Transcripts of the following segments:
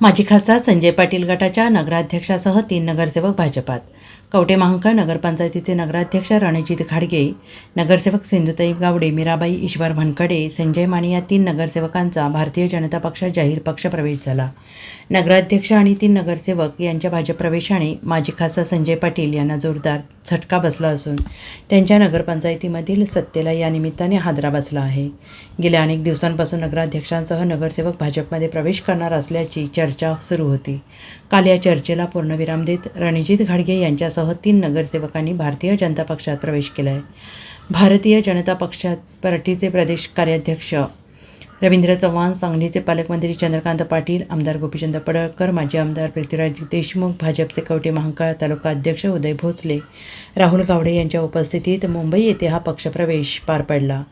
माजी खासदार संजय पाटील गटाच्या नगराध्यक्षासह तीन नगरसेवक भाजपात. कवटे महांकाळ नगरपंचायतीचे नगराध्यक्ष रणजित घाडगे नगरसेवक सिंधुताई गावडे मीराबाई ईश्वर भनकडे संजय माने या तीन नगरसेवकांचा भारतीय जनता पक्षात जाहीर पक्ष प्रवेश झाला. नगराध्यक्ष आणि तीन नगरसेवक यांच्या भाजप प्रवेशाने माजी खासदार संजय पाटील यांना जोरदार झटका बसला असून त्यांच्या नगरपंचायतीमधील सत्तेला या निमित्ताने हादरा बसला आहे. गेल्या अनेक दिवसांपासून नगराध्यक्षांसह नगरसेवक भाजपमध्ये प्रवेश करणार असल्याची चर्चा सुरू होती. काल या चर्चेला पूर्णविराम देत रणजित घाडगे यांच्या यांच्यासह तीन नगरसेवकांनी भारतीय जनता पक्षात प्रवेश केला आहे भारतीय जनता पक्षात पार्टीचे प्रदेश कार्याध्यक्ष रवींद्र चव्हाण सांगलीचे पालकमंत्री चंद्रकांत पाटील आमदार गोपीचंद पडळकर माजी आमदार पृथ्वीराज देशमुख भाजपचे कवटे महांकाळ तालुका अध्यक्ष उदय भोसले राहुल गावडे यांच्या उपस्थितीत मुंबई येथे हा पक्षप्रवेश पार पडला.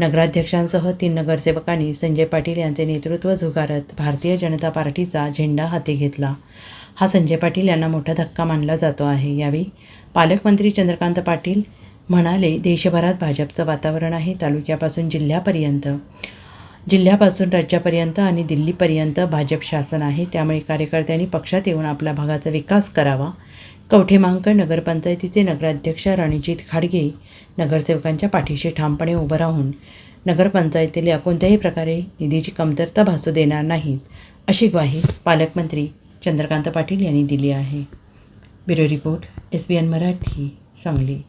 नगराध्यक्षांसह तीन नगरसेवकांनी संजय पाटील यांचे नेतृत्व झुगारत भारतीय जनता पार्टीचा झेंडा हाती घेतला. हा संजय पाटील यांना मोठा धक्का मानला जातो आहे. यावेळी पालकमंत्री चंद्रकांत पाटील म्हणाले देशभरात भाजपचं वातावरण आहे तालुक्यापासून जिल्ह्यापर्यंत जिल्ह्यापासून राज्यापर्यंत आणि दिल्लीपर्यंत भाजप शासन आहे. त्यामुळे कार्यकर्त्यांनी पक्षात येऊन आपल्या भागाचा विकास करावा. कवठेमांकड नगरपंचायतीचे नगराध्यक्ष रणजित खाडगे नगरसेवकांच्या पाठीशी ठामपणे उभं राहून नगरपंचायतीला कोणत्याही प्रकारे निधीची कमतरता भासू देणार नाहीत अशी ग्वाही पालकमंत्री चंद्रकांत पाटील यांनी दिली आहे. Bureau report S B N Marathi Sangli.